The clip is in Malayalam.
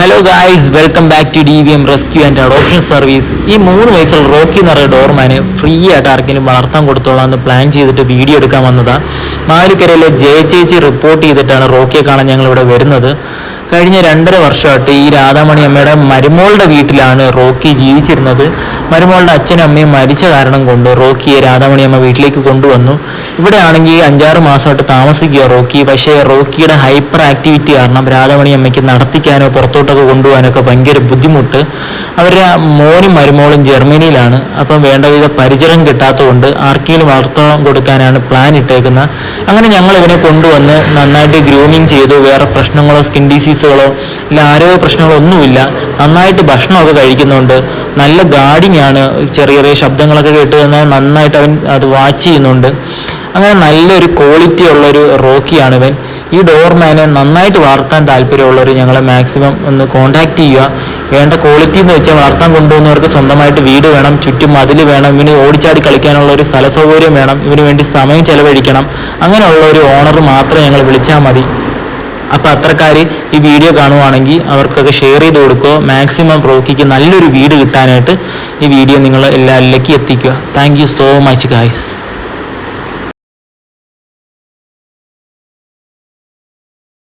Hello guys welcome back to D V M rescue and adoption service ഈ മൂന്ന് വയസ്സുള്ള റോക്കി എന്ന് പറയുന്ന ഡോർമാനെ ഫ്രീ ആയിട്ട് ആർക്കെങ്കിലും വളർത്താൻ കൊടുത്തോളാം എന്ന് പ്ലാൻ ചെയ്തിട്ട് വീഡിയോ എടുക്കാൻ വന്നതാണ് മാലിക്കരയിലെ ജയ ചേച്ചി റിപ്പോർട്ട് ചെയ്തിട്ടാണ് റോക്കിയെ കാണാൻ ഞങ്ങൾ ഇവിടെ വരുന്നത്. കഴിഞ്ഞ രണ്ടര വർഷമായിട്ട് ഈ രാധാമണി അമ്മയുടെ മരുമോളുടെ വീട്ടിലാണ് റോക്കി ജീവിച്ചിരുന്നത്. മരുമോളുടെ അച്ഛനും അമ്മയും മരിച്ച കാരണം കൊണ്ട് റോക്കിയെ രാധാമണി അമ്മ വീട്ടിലേക്ക് കൊണ്ടുവന്നു. ഇവിടെ ആണെങ്കിൽ അഞ്ചാറ് മാസമായിട്ട് താമസിക്കുക റോക്കി. പക്ഷേ റോക്കിയുടെ ഹൈപ്പർ ആക്ടിവിറ്റി കാരണം രാധാമണി അമ്മയ്ക്ക് നടത്തിക്കാനോ പുറത്തോട്ടൊക്കെ കൊണ്ടുപോകാനൊക്കെ ഭയങ്കര ബുദ്ധിമുട്ട്. അവരുടെ മോനും മരുമോളും ജർമ്മനിയിലാണ്. അപ്പം വേണ്ടവിധ പരിചരം കിട്ടാത്തതുകൊണ്ട് ആർക്കെങ്കിലും വളർത്തം കൊടുക്കാനാണ് പ്ലാൻ ഇട്ടേക്കുന്നത്. അങ്ങനെ ഞങ്ങൾ ഇവനെ കൊണ്ടുവന്ന് നന്നായിട്ട് ഗ്രൂമിങ് ചെയ്തു. വേറെ പ്രശ്നങ്ങളോ സ്കിൻ ഡിസീസുകളോ ഇല്ല ആരോഗ്യ പ്രശ്നങ്ങളോ ഒന്നുമില്ല. നന്നായിട്ട് ഭക്ഷണമൊക്കെ കഴിക്കുന്നുണ്ട്. നല്ല ഗാർഡിങ് ആണ് ചെറിയ ചെറിയ ശബ്ദങ്ങളൊക്കെ കേട്ട് തന്നെ നന്നായിട്ട് അവൻ അത് വാച്ച് ചെയ്യുന്നുണ്ട്. അങ്ങനെ നല്ലൊരു ക്വാളിറ്റി ഉള്ളൊരു റോക്കിയാണ് ഇവൻ ഈ ഡോർമാനെ നന്നായിട്ട് വളർത്താൻ താല്പര്യമുള്ളവർ ഞങ്ങളെ മാക്സിമം ഒന്ന് കോൺടാക്ട് ചെയ്യുക. വേണ്ട ക്വാളിറ്റി എന്ന് വെച്ചാൽ വളർത്താൻ കൊണ്ടുപോകുന്നവർക്ക് സ്വന്തമായിട്ട് വീട് വേണം ചുറ്റും മതിൽ വേണം ഇവന് ഓടിച്ചാടി കളിക്കാനുള്ള ഒരു സ്ഥല സൗകര്യം വേണം ഇവന് വേണ്ടി സമയം ചെലവഴിക്കണം. അങ്ങനെയുള്ള ഒരു ഓണർ മാത്രം ഞങ്ങൾ വിളിച്ചാൽ മതി. അപ്പോൾ അത്രക്കാർ ഈ വീഡിയോ കാണുവാണെങ്കിൽ അവർക്കൊക്കെ ഷെയർ ചെയ്ത് കൊടുക്കുക. മാക്സിമം പ്രോക്കിക്ക് നല്ലൊരു വീട് കിട്ടാനായിട്ട് ഈ വീഡിയോ നിങ്ങൾ എല്ലാവരിലേക്ക് എത്തിക്കുക. Thank so much guys